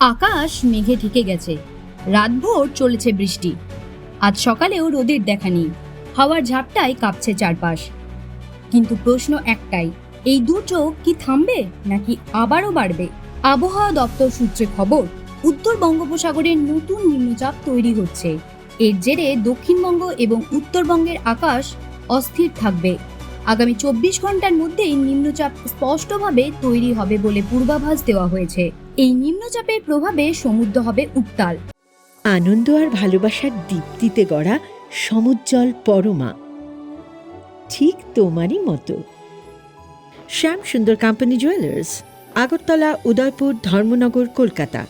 আকাশ মেঘে ঢেকে গেছে। রাতভর চলেছে বৃষ্টি। আজ সকালেও রোদের দেখা নেই। হাওয়ার ঝাপটায় কাঁপছে চারপাশ। কিন্তু প্রশ্ন একটাই, এই দুর্যোগ কি থামবে নাকি আবারও বাড়বে? আবহাওয়া দপ্তর সূত্রে খবর, উত্তর বঙ্গোপসাগরে নতুন নিম্নচাপ তৈরি হচ্ছে। এর জেরে দক্ষিণবঙ্গ এবং উত্তরবঙ্গের আকাশ অস্থির থাকবে। আগামী চব্বিশ ঘণ্টার মধ্যেই নিম্নচাপ স্পষ্টভাবে তৈরি হবে বলে পূর্বাভাস দেওয়া হয়েছে। এই নিম্নচাপের প্রভাবে সমুদ্র হবে উত্তাল। আনন্দ আর ভালোবাসার দীপ্তিতে গড়া সমুজ্জ্বল পরমা। ঠিক তোমারই মতো। Shyam Sundar company jewellers Agartala Udaipur Dharmanagar Kolkata.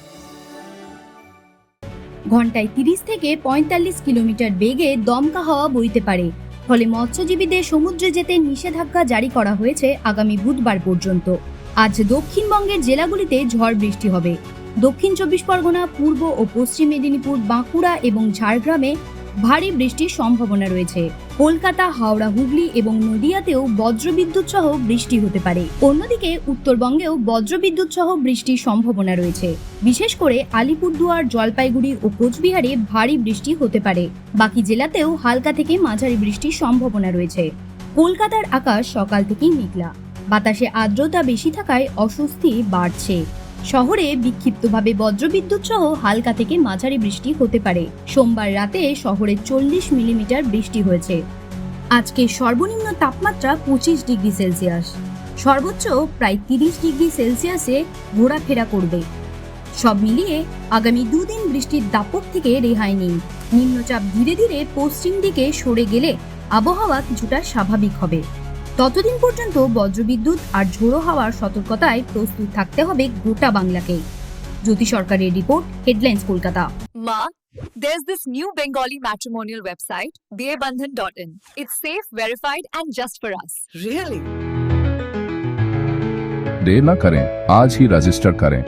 ঘন্টায় তিরিশ থেকে পঁয়তাল্লিশ কিলোমিটার বেগে দমকা হাওয়া বইতে পারে। ফলে মৎস্যজীবীদের সমুদ্রে যেতে নিষেধাজ্ঞা জারি করা হয়েছে আগামী বুধবার পর্যন্ত। আজ দক্ষিণবঙ্গের জেলাগুলিতে ঝড় বৃষ্টি হবে। দক্ষিণ চব্বিশ পরগনা, পূর্ব ও পশ্চিম মেদিনীপুর, বাঁকুড়া এবং ঝাড়গ্রামে ভারী বৃষ্টির সম্ভাবনা রয়েছে। কলকাতা, হাওড়া, হুগলি এবং নদিয়াতেও বজ্রবিদ্যুৎ সহ বৃষ্টি হতে পারে। অন্যদিকে উত্তরবঙ্গেও বজ্রবিদ্যুৎ সহ বৃষ্টির সম্ভাবনা রয়েছে। বিশেষ করে আলিপুরদুয়ার, জলপাইগুড়ি ও কোচবিহারে ভারী বৃষ্টি হতে পারে। বাকি জেলাতেও হালকা থেকে মাঝারি বৃষ্টির সম্ভাবনা রয়েছে। কলকাতার আকাশ সকাল থেকেই মেঘলা। বাতাসে আর্দ্রতা বেশি থাকায় অস্বস্তি বাড়ছে। শহরে বিক্ষিপ্তভাবে বজ্রবিদ্যুৎ সহ হালকা থেকে মাঝারি বৃষ্টি হতে পারে। সোমবার রাতে শহরে চল্লিশ মিলিমিটার বৃষ্টি হয়েছে। আজকে সর্বনিম্ন তাপমাত্রা পঁচিশ ডিগ্রি সেলসিয়াস। সর্বোচ্চ প্রায় তিরিশ ডিগ্রি সেলসিয়াসে ঘোরাফেরা করবে। সব মিলিয়ে আগামী দুদিন বৃষ্টির দাপট থেকে রেহাই নেই নিম্নচাপ ধীরে ধীরে পশ্চিম দিকে সরে গেলে আবহাওয়া কিছুটা স্বাভাবিক হবে। ততদিন পর্যন্ত বজ্রবিদ্যুৎ আর ঝোড়ো হাওয়ার সতর্কতায় প্রস্তুত থাকতে হবে গোটা বাংলাকে জ্যোতি সরকারের report headlines Kolkata Ma, there's this new Bengali matrimonial website, dearbandhan.in. It's safe, verified, and just for us. Really? देर न करें आज ही रजिस्टर करें